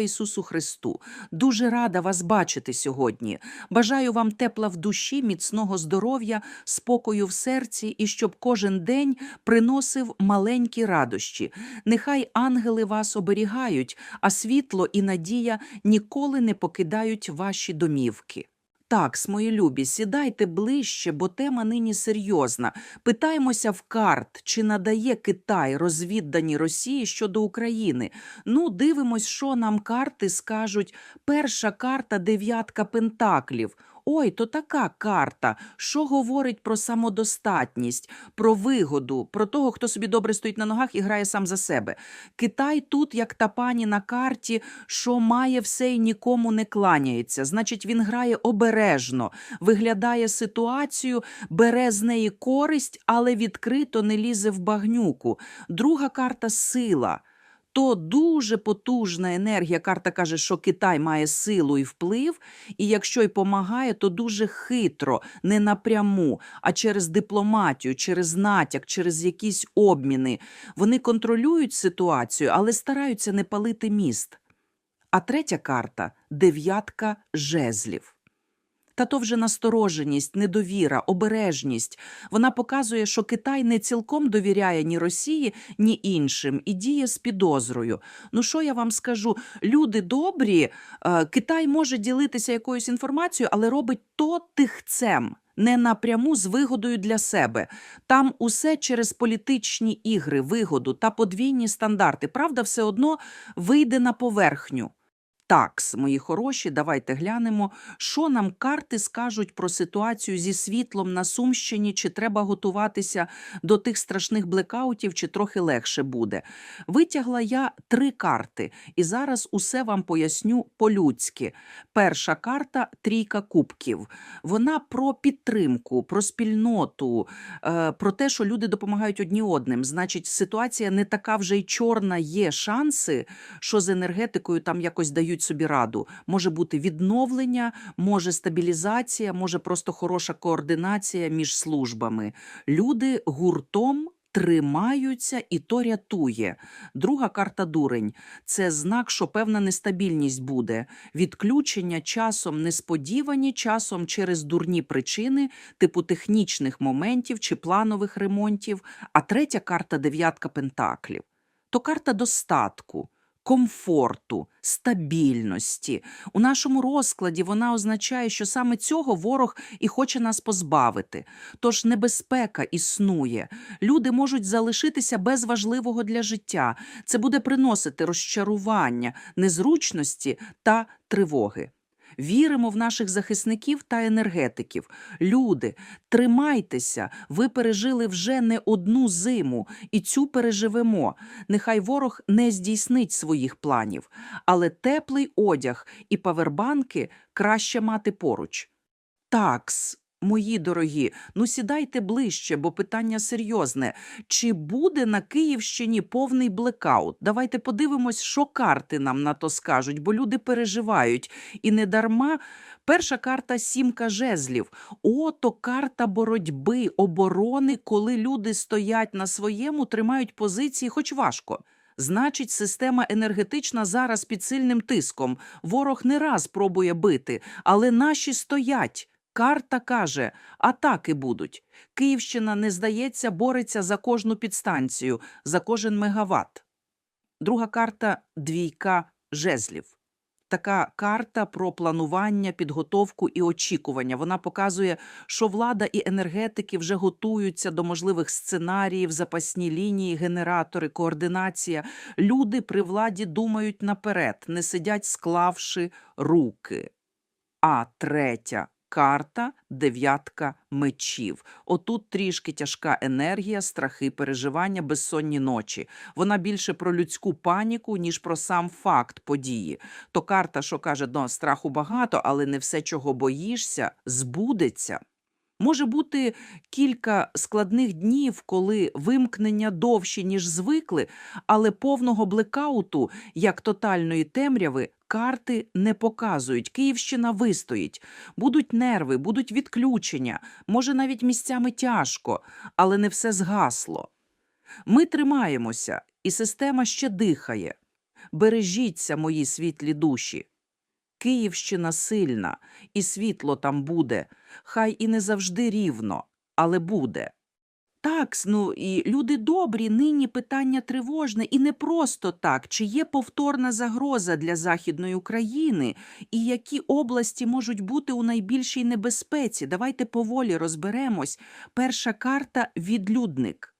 Ісусу Христу, дуже рада вас бачити сьогодні. Бажаю вам тепла в душі, міцного здоров'я, спокою в серці і щоб кожен день приносив маленькі радощі. Нехай ангели вас оберігають, а світло і надія ніколи не покидають ваші домівки. Так, мої любі, сідайте ближче, бо тема нині серйозна. Питаємося в карт, чи надає Китай розвіддані Росії щодо України. Ну, дивимось, що нам карти скажуть. Перша карта дев'ятка пентаклів. Ой, то така карта, що говорить про самодостатність, про вигоду, про того, хто собі добре стоїть на ногах і грає сам за себе. Китай тут, як та пані на карті, що має все і нікому не кланяється. Значить, він грає обережно, виглядає ситуацію, бере з неї користь, але відкрито не лізе в багнюку. Друга карта сила. То дуже потужна енергія. Карта каже, що Китай має силу і вплив, і якщо й помагає, то дуже хитро, не напряму, а через дипломатію, через натяк, через якісь обміни. Вони контролюють ситуацію, але стараються не палити міст. А третя карта дев'ятка жезлів. Та то вже настороженість, недовіра, обережність. Вона показує, що Китай не цілком довіряє ні Росії, ні іншим і діє з підозрою. Ну що я вам скажу? Люди добрі, е, Китай може ділитися якоюсь інформацією, але робить то тихцем. Не напряму з вигодою для себе. Там усе через політичні ігри, вигоду та подвійні стандарти. Правда, все одно вийде на поверхню. Такс, мої хороші, давайте глянемо, що нам карти скажуть про ситуацію зі світлом на Сумщині, чи треба готуватися до тих страшних блекаутів, чи трохи легше буде. Витягла я три карти, і зараз усе вам поясню по-людськи. Перша карта трійка кубків. Вона про підтримку, про спільноту, е, про те, що люди допомагають одні одним. Значить, ситуація не така вже й чорна, є шанси, що з енергетикою там якось дають собі раду. Може бути відновлення, може стабілізація, може просто хороша координація між службами. Люди гуртом. Тримаються і то рятує. Друга карта дурень це знак, що певна нестабільність буде. Відключення часом несподівані, часом через дурні причини, типу технічних моментів чи планових ремонтів. А третя карта дев'ятка пентаклів то карта достатку комфорту, стабільності. У нашому розкладі вона означає, що саме цього ворог і хоче нас позбавити. Тож небезпека існує. Люди можуть залишитися без важливого для життя. Це буде приносити розчарування, незручності та тривоги. Віримо в наших захисників та енергетиків. Люди, тримайтеся, ви пережили вже не одну зиму, і цю переживемо. Нехай ворог не здійснить своїх планів, але теплий одяг і павербанки краще мати поруч. Такс. Мої дорогі, ну сідайте ближче, бо питання серйозне. Чи буде на Київщині повний блекаут? Давайте подивимось, що карти нам на то скажуть, бо люди переживають. І не дарма перша карта сімка жезлів. Ото карта боротьби, оборони, коли люди стоять на своєму, тримають позиції, хоч важко. Значить, система енергетична зараз під сильним тиском. Ворог не раз пробує бити, але наші стоять. Карта каже, атаки будуть. Київщина не здається, бореться за кожну підстанцію, за кожен мегаватт. Друга карта двійка жезлів. Така карта про планування, підготовку і очікування. Вона показує, що влада і енергетики вже готуються до можливих сценаріїв, запасні лінії, генератори, координація. Люди при владі думають наперед, не сидять, склавши руки. А третя карта дев'ятка мечів. Отут трішки тяжка енергія, страхи, переживання, безсонні ночі. Вона більше про людську паніку, ніж про сам факт події. То карта, що каже, ну, страху багато, але не все, чого боїшся, збудеться. Може бути кілька складних днів, коли вимкнення довші, ніж звикли, але повного блекауту, як тотальної темряви, карти не показують. Київщина вистоїть. Будуть нерви, будуть відключення, може навіть місцями тяжко, але не все згасло. Ми тримаємося, і система ще дихає. Бережіться, мої світлі душі. Київщина сильна, і світло там буде, хай і не завжди рівно, але буде. Так, ну і люди добрі, нині питання тривожне, і не просто так. Чи є повторна загроза для Західної України, і які області можуть бути у найбільшій небезпеці? Давайте поволі розберемось. Перша карта відлюдник.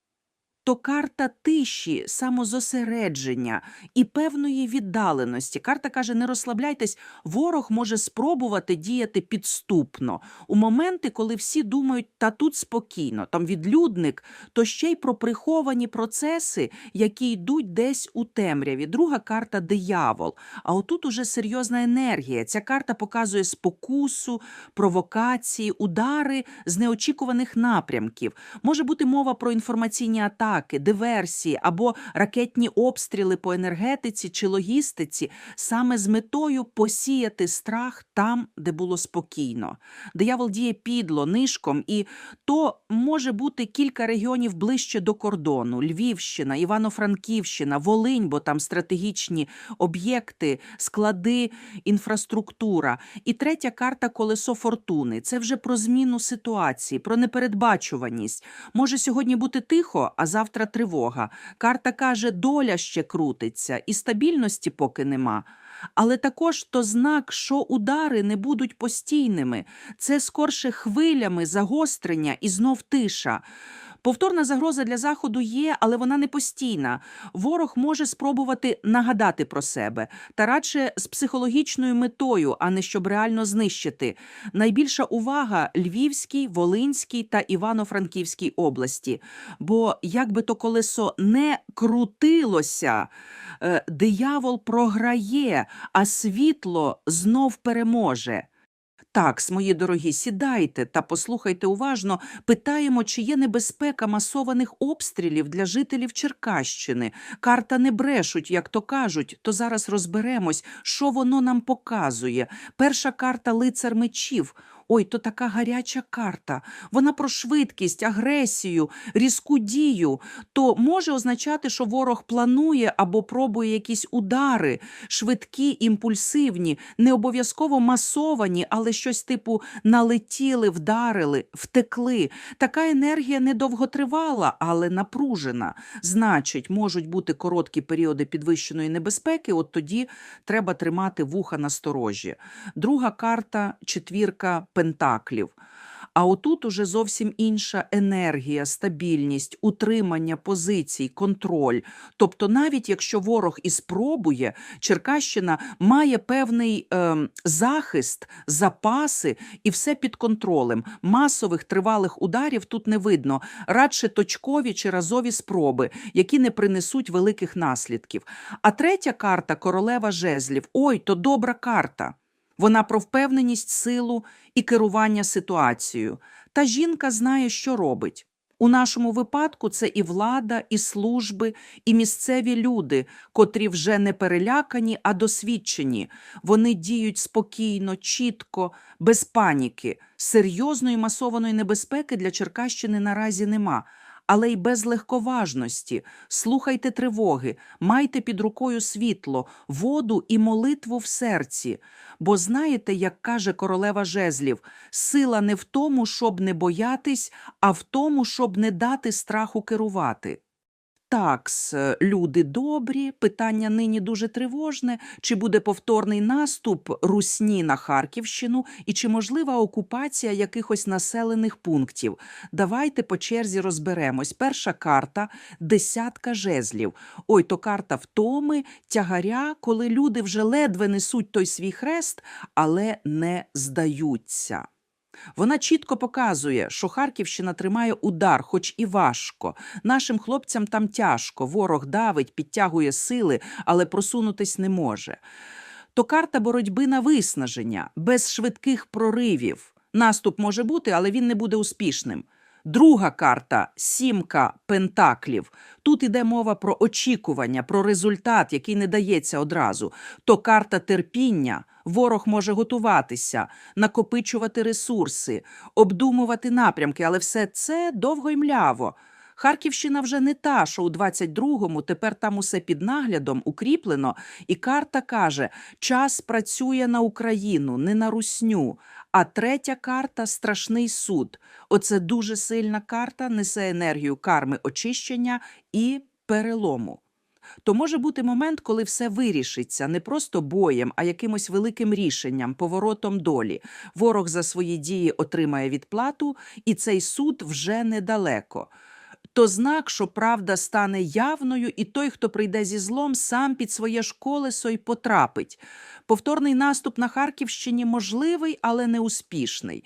То карта тиші, самозосередження і певної віддаленості. Карта каже: не розслабляйтесь, ворог може спробувати діяти підступно у моменти, коли всі думають, та тут спокійно, там відлюдник, то ще й про приховані процеси, які йдуть десь у темряві. Друга карта диявол. А отут уже серйозна енергія. Ця карта показує спокусу, провокації, удари з неочікуваних напрямків. Може бути мова про інформаційні атаки, диверсії або ракетні обстріли по енергетиці чи логістиці, саме з метою посіяти страх там, де було спокійно. Диявол діє підло, нишком, і то може бути кілька регіонів ближче до кордону: Львівщина, Івано-Франківщина, Волинь, бо там стратегічні об'єкти, склади, інфраструктура. І третя карта колесо фортуни. Це вже про зміну ситуації, про непередбачуваність. Може сьогодні бути тихо, а завтра тривога. Карта каже, доля ще крутиться, і стабільності поки нема. Але також то знак, що удари не будуть постійними. Це скорше хвилями загострення і знов тиша. Повторна загроза для заходу є, але вона не постійна. Ворог може спробувати нагадати про себе, та радше з психологічною метою, а не щоб реально знищити. Найбільша увага Львівській, Волинській та Івано-Франківській області. Бо як би то колесо не крутилося, е, диявол програє, а світло знов переможе. Так, мої дорогі, сідайте та послухайте уважно. Питаємо, чи є небезпека масованих обстрілів для жителів Черкащини. Карта не брешуть, як то кажуть. То зараз розберемось, що воно нам показує. Перша карта лицар мечів. Ой, то така гаряча карта. Вона про швидкість, агресію, різку дію. То може означати, що ворог планує або пробує якісь удари, швидкі, імпульсивні, не обов'язково масовані, але щось типу налетіли, вдарили, втекли. Така енергія недовготривала, але напружена. Значить, можуть бути короткі періоди підвищеної небезпеки. От тоді треба тримати вуха на сторожі. Друга карта четвірка пентаклів. А отут уже зовсім інша енергія, стабільність, утримання позицій, контроль. Тобто, навіть якщо ворог і спробує, Черкащина має певний е, захист, запаси і все під контролем. Масових тривалих ударів тут не видно, радше точкові чи разові спроби, які не принесуть великих наслідків. А третя карта королева жезлів. Ой, то добра карта. Вона про впевненість, силу і керування ситуацією. Та жінка знає, що робить. У нашому випадку це і влада, і служби, і місцеві люди, котрі вже не перелякані, а досвідчені. Вони діють спокійно, чітко, без паніки. Серйозної масованої небезпеки для Черкащини наразі нема. Але й без легковажності. Слухайте тривоги, майте під рукою світло, воду і молитву в серці. Бо знаєте, як каже королева жезлів, сила не в тому, щоб не боятись, а в тому, щоб не дати страху керувати. Такс, е, люди добрі, питання нині дуже тривожне. Чи буде повторний наступ русні на Харківщину і чи можлива окупація якихось населених пунктів? Давайте по черзі розберемось. Перша карта десятка жезлів. Ой, то карта втоми, тягаря, коли люди вже ледве несуть той свій хрест, але не здаються. Вона чітко показує, що Харківщина тримає удар, хоч і важко. Нашим хлопцям там тяжко, ворог давить, підтягує сили, але просунутись не може. То карта боротьби на виснаження, без швидких проривів. Наступ може бути, але він не буде успішним. Друга карта сімка пентаклів. Тут іде мова про очікування, про результат, який не дається одразу. То карта терпіння. Ворог може готуватися, накопичувати ресурси, обдумувати напрямки, але все це довго й мляво. Харківщина вже не та, що у 22-му тепер там усе під наглядом укріплено, і карта каже: час працює на Україну, не на русню. А третя карта страшний суд. Оце дуже сильна карта, несе енергію карми очищення і перелому. То може бути момент, коли все вирішиться не просто боєм, а якимось великим рішенням, поворотом долі. Ворог за свої дії отримає відплату, і цей суд вже недалеко. То знак, що правда стане явною, і той, хто прийде зі злом, сам під своє ж колесо й потрапить. Повторний наступ на Харківщині можливий, але не успішний.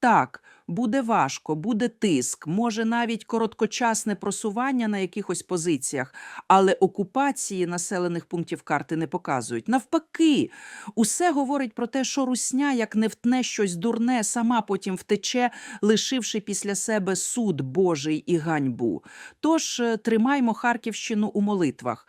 Так, буде важко, буде тиск, може навіть короткочасне просування на якихось позиціях, але окупації населених пунктів карти не показують. Навпаки, усе говорить про те, що русня, як не втне щось дурне, сама потім втече, лишивши після себе суд Божий і ганьбу. Тож е, тримаймо Харківщину у молитвах.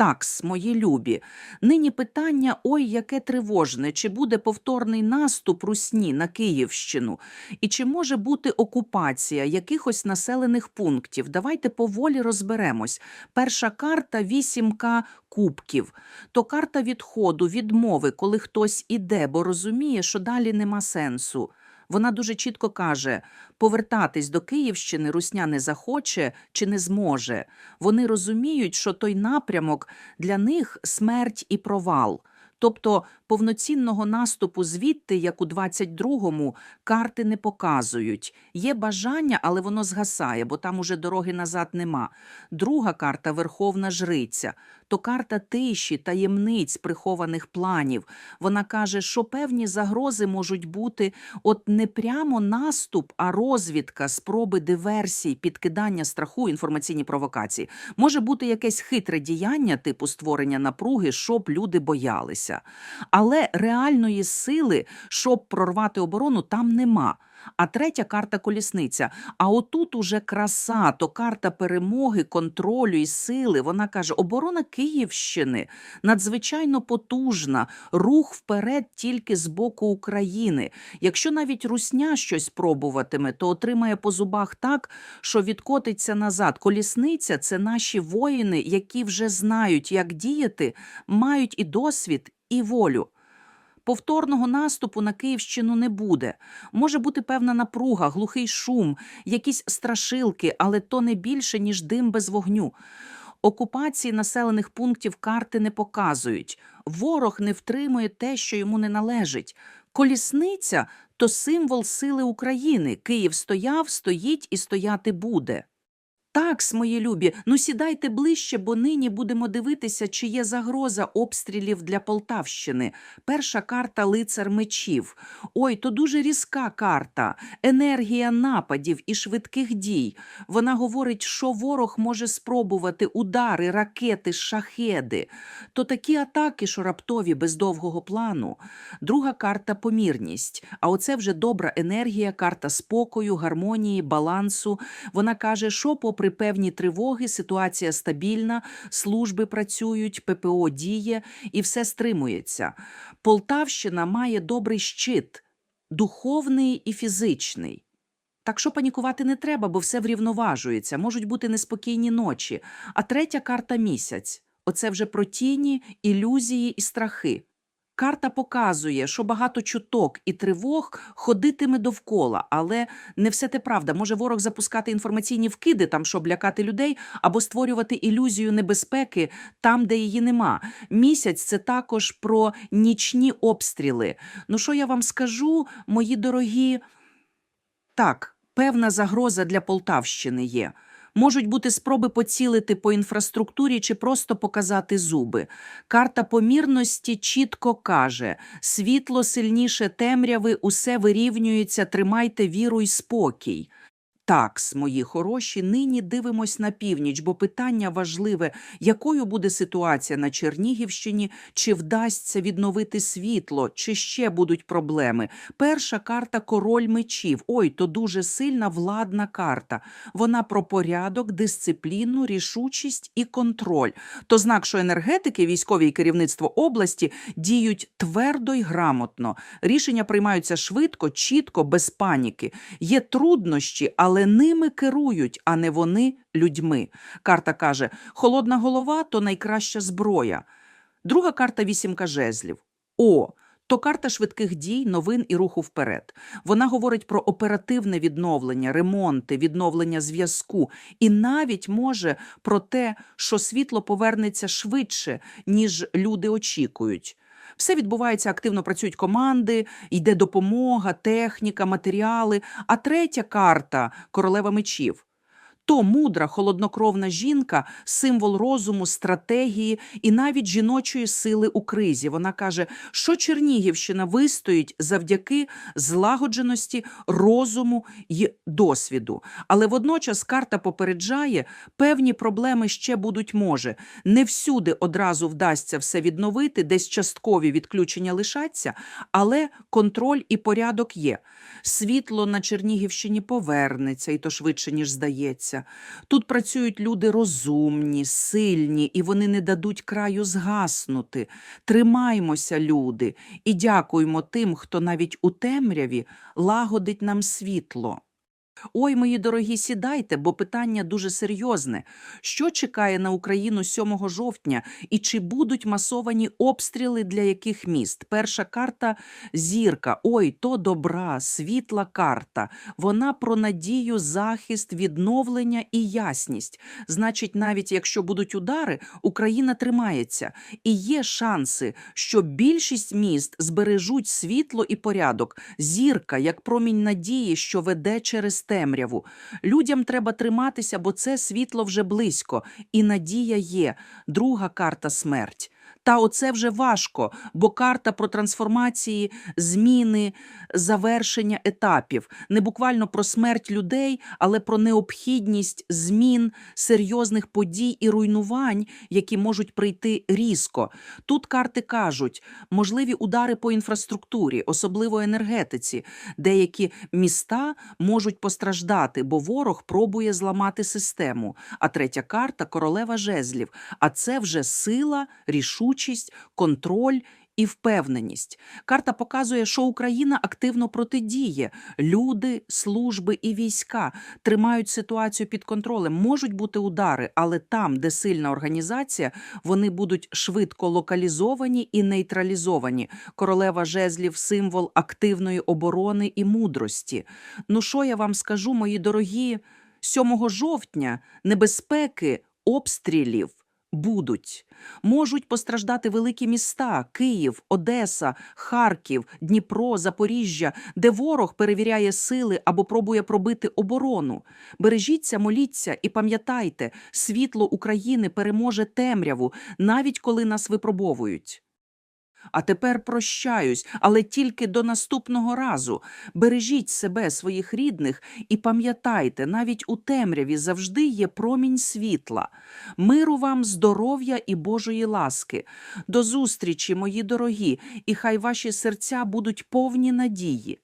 Такс, мої любі, нині питання ой, яке тривожне, чи буде повторний наступ русні на Київщину, і чи може бути окупація якихось населених пунктів? Давайте поволі розберемось. Перша карта вісімка кубків. То карта відходу, відмови, коли хтось іде, бо розуміє, що далі нема сенсу. Вона дуже чітко каже: повертатись до Київщини Русня не захоче чи не зможе. Вони розуміють, що той напрямок для них смерть і провал. Тобто повноцінного наступу звідти, як у 22-му, карти не показують. Є бажання, але воно згасає, бо там уже дороги назад нема. Друга карта Верховна Жриця. То карта тиші, таємниць, прихованих планів. Вона каже, що певні загрози можуть бути от не прямо наступ, а розвідка, спроби диверсій, підкидання страху, інформаційні провокації. Може бути якесь хитре діяння, типу створення напруги, щоб люди боялися. Але реальної сили, щоб прорвати оборону, там нема. А третя карта колісниця. А отут уже краса, то карта перемоги, контролю і сили. Вона каже: оборона Київщини надзвичайно потужна, рух вперед тільки з боку України. Якщо навіть русня щось пробуватиме, то отримає по зубах так, що відкотиться назад. Колісниця це наші воїни, які вже знають, як діяти, мають і досвід, і волю. Повторного наступу на Київщину не буде. Може бути певна напруга, глухий шум, якісь страшилки, але то не більше, ніж дим без вогню. Окупації населених пунктів карти не показують. Ворог не втримує те, що йому не належить. Колісниця то символ сили України. Київ стояв, стоїть і стояти буде. Так, мої любі, ну сідайте ближче, бо нині будемо дивитися, чи є загроза обстрілів для Полтавщини. Перша карта лицар мечів. Ой, то дуже різка карта, енергія нападів і швидких дій. Вона говорить, що ворог може спробувати удари, ракети, шахеди. То такі атаки, що раптові без довгого плану. Друга карта помірність. А оце вже добра енергія, карта спокою, гармонії, балансу. Вона каже, що попри певні тривоги, ситуація стабільна, служби працюють, ППО діє і все стримується. Полтавщина має добрий щит, духовний і фізичний. Так що панікувати не треба, бо все врівноважується, можуть бути неспокійні ночі. А третя карта місяць. Оце вже про тіні, ілюзії і страхи. Карта показує, що багато чуток і тривог ходитиме довкола, але не все те правда. Може ворог запускати інформаційні вкиди, там, щоб лякати людей, або створювати ілюзію небезпеки там, де її нема. Місяць це також про нічні обстріли. Ну що я вам скажу, мої дорогі? Так, певна загроза для Полтавщини є. Можуть бути спроби поцілити по інфраструктурі чи просто показати зуби. Карта помірності чітко каже: світло сильніше темряви, усе вирівнюється, тримайте віру й спокій. Такс, мої хороші, нині дивимось на північ, бо питання важливе, якою буде ситуація на Чернігівщині, чи вдасться відновити світло, чи ще будуть проблеми. Перша карта король мечів. Ой, то дуже сильна владна карта. Вона про порядок, дисципліну, рішучість і контроль. То знак, що енергетики, військові і керівництво області діють твердо й грамотно. Рішення приймаються швидко, чітко, без паніки. Є труднощі, але але ними керують, а не вони людьми. Карта каже: холодна голова то найкраща зброя. Друга карта вісімка жезлів. О, то карта швидких дій, новин і руху вперед. Вона говорить про оперативне відновлення, ремонти, відновлення зв'язку, і навіть може про те, що світло повернеться швидше, ніж люди очікують. Все відбувається, активно працюють команди, йде допомога, техніка, матеріали. А третя карта королева мечів. То мудра, холоднокровна жінка, символ розуму, стратегії і навіть жіночої сили у кризі. Вона каже, що Чернігівщина вистоїть завдяки злагодженості, розуму і досвіду. Але водночас карта попереджає, певні проблеми ще будуть може. Не всюди одразу вдасться все відновити, десь часткові відключення лишаться, але контроль і порядок є. Світло на Чернігівщині повернеться, і то швидше, ніж здається. Тут працюють люди розумні, сильні, і вони не дадуть краю згаснути. Тримаймося, люди, і дякуємо тим, хто навіть у темряві лагодить нам світло. Ой, мої дорогі, сідайте, бо питання дуже серйозне. Що чекає на Україну 7 жовтня і чи будуть масовані обстріли для яких міст? Перша карта зірка. Ой, то добра, світла карта. Вона про надію, захист, відновлення і ясність. Значить, навіть якщо будуть удари, Україна тримається. І є шанси, що більшість міст збережуть світло і порядок. Зірка, як промінь надії, що веде через темряву. Людям треба триматися, бо це світло вже близько, і надія є. Друга карта смерть. Та оце вже важко, бо карта про трансформації, зміни, завершення етапів, не буквально про смерть людей, але про необхідність змін, серйозних подій і руйнувань, які можуть прийти різко. Тут карти кажуть, можливі удари по інфраструктурі, особливо енергетиці. Деякі міста можуть постраждати, бо ворог пробує зламати систему. А третя карта королева жезлів. А це вже сила, рішучість, контроль. І впевненість. Карта показує, що Україна активно протидіє. Люди, служби і війська тримають ситуацію під контролем. Можуть бути удари, але там, де сильна організація, вони будуть швидко локалізовані і нейтралізовані. Королева жезлів символ активної оборони і мудрості. Ну що я вам скажу, мої дорогі, 7 жовтня небезпеки обстрілів будуть. Можуть постраждати великі міста Київ, Одеса, Харків, Дніпро, Запоріжжя, де ворог перевіряє сили або пробує пробити оборону. Бережіться, моліться і пам'ятайте, світло України переможе темряву, навіть коли нас випробовують. А тепер прощаюсь, але тільки до наступного разу. Бережіть себе, своїх рідних, і пам'ятайте, навіть у темряві завжди є промінь світла. Миру вам, здоров'я і Божої ласки. До зустрічі, мої дорогі, і хай ваші серця будуть повні надії.